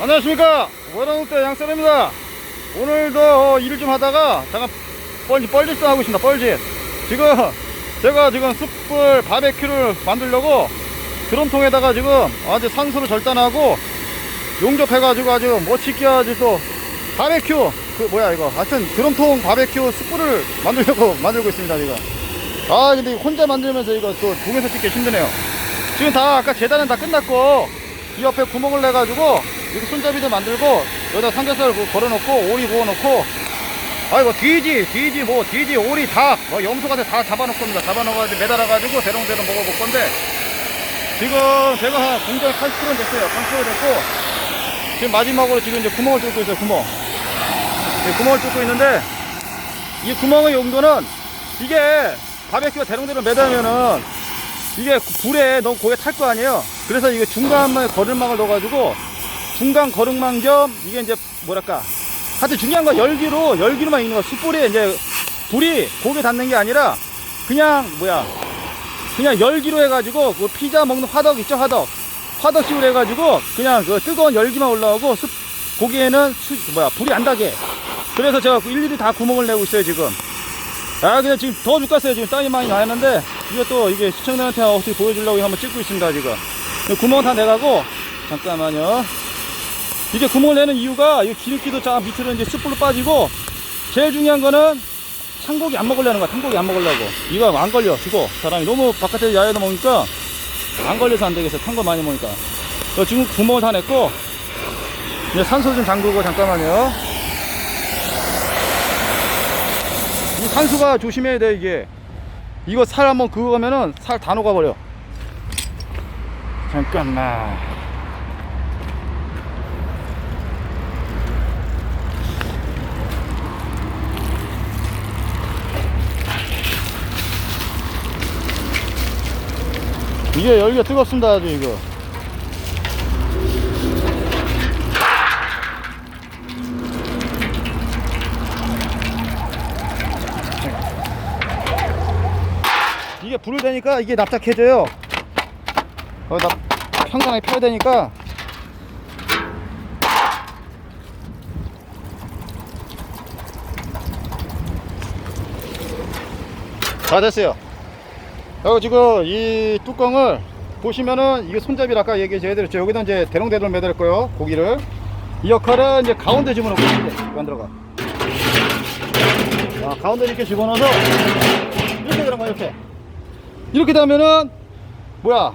안녕하십니까. 월화국대 양쌤입니다. 오늘도 어, 일을 좀 하다가 잠깐 뻘짓 뻘짓 좀 하고 있습니다. 뻘짓. 지금 제가 지금 숯불 바베큐를 만들려고 드럼통에다가 지금 아주 산소를 절단하고 용접해가지고 아주 멋지게 아주 또 바베큐 그 뭐야 이거. 하여튼 드럼통 바베큐 숯불을 만들려고 만들고 있습니다 지금. 아 근데 혼자 만들면서 이거 또 동에서 찍기 힘드네요. 지금 다 아까 재단은 다 끝났고 이 옆에 구멍을 내가지고 여기 손잡이도 만들고 여기다 삼겹살 그 걸어놓고 오리 구워놓고 아이고 돼지 돼지 뭐 돼지 오리 닭뭐 염소가 다 잡아놓을 겁니다. 잡아놓아가지고 매달아가지고 대롱대롱 먹어볼 건데 지금 제가 한 공정이 80%는 됐어요. 80% 됐고 지금 마지막으로 지금 이제 구멍을 뚫고 있어요 구멍. 네, 구멍을 뚫고 있는데 이 구멍의 용도는 이게 바베큐가 대롱대롱 매달면은 이게 불에 너무 고개 탈 거 아니에요. 그래서 이게 중간에 거름망을 넣어가지고 중간 거름망 겸 이게 이제 뭐랄까? 하여튼 중요한 건 열기로 열기로만 있는 거. 숯불에 이제 불이 고개 닿는 게 아니라 그냥 뭐야? 그냥 열기로 해가지고 그 피자 먹는 화덕 있죠 화덕? 화덕식으로 해가지고 그냥 그 뜨거운 열기만 올라오고 숯 고기에는 수, 뭐야 불이 안 닿게. 그래서 제가 그 일일이 다 구멍을 내고 있어요 지금. 아 근데 지금 더 죽겠어요. 지금 땀이 많이 나는데 이것도 이게 시청자한테 어떻게 보여주려고 한번 찍고 있습니다 지금. 구멍 다 내가고 잠깐만요 이게 구멍을 내는 이유가 이 기름기도 쫙 밑으로 이제 숯불로 빠지고 제일 중요한 거는 탄고기 안 먹으려는 거야 탄고기 안 먹으려고. 이거 안 걸려 죽어. 사람이 너무 바깥에 야외에서 먹으니까 안 걸려서 안 되겠어 탄 거 많이 먹으니까. 어, 지금 구멍을 다 냈고 이제 산소 좀 잠그고 잠깐만요. 이 산수가 조심해야 돼 이게. 이거 살 한번 그거면은 살 다 녹아버려. 잠깐만 이게 열기가 뜨겁습니다 아주 이거 이게 불을 대니까 이게 납작해져요. 거기다 평상하게 펴야 되니까. 다 됐어요. 그리고 지금 이 뚜껑을 보시면은 이게 손잡이를 아까 얘기 제가 해드렸죠. 여기다 이제 대롱대롱 매달 거예요. 고기를. 이 역할은 이제 가운데 집어넣고 만들어가. 아, 가운데 이렇게 집어넣어서 이렇게 들어가 이렇게. 이렇게 되면은 뭐야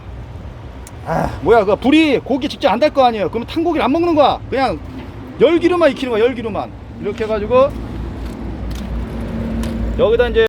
아 뭐야 그 불이 고기 직접 안 될 거 아니에요 그러면 탄 고기를 안 먹는 거야 그냥 열기로만 익히는 거야 열기로만 이렇게 해 가지고 여기다 이제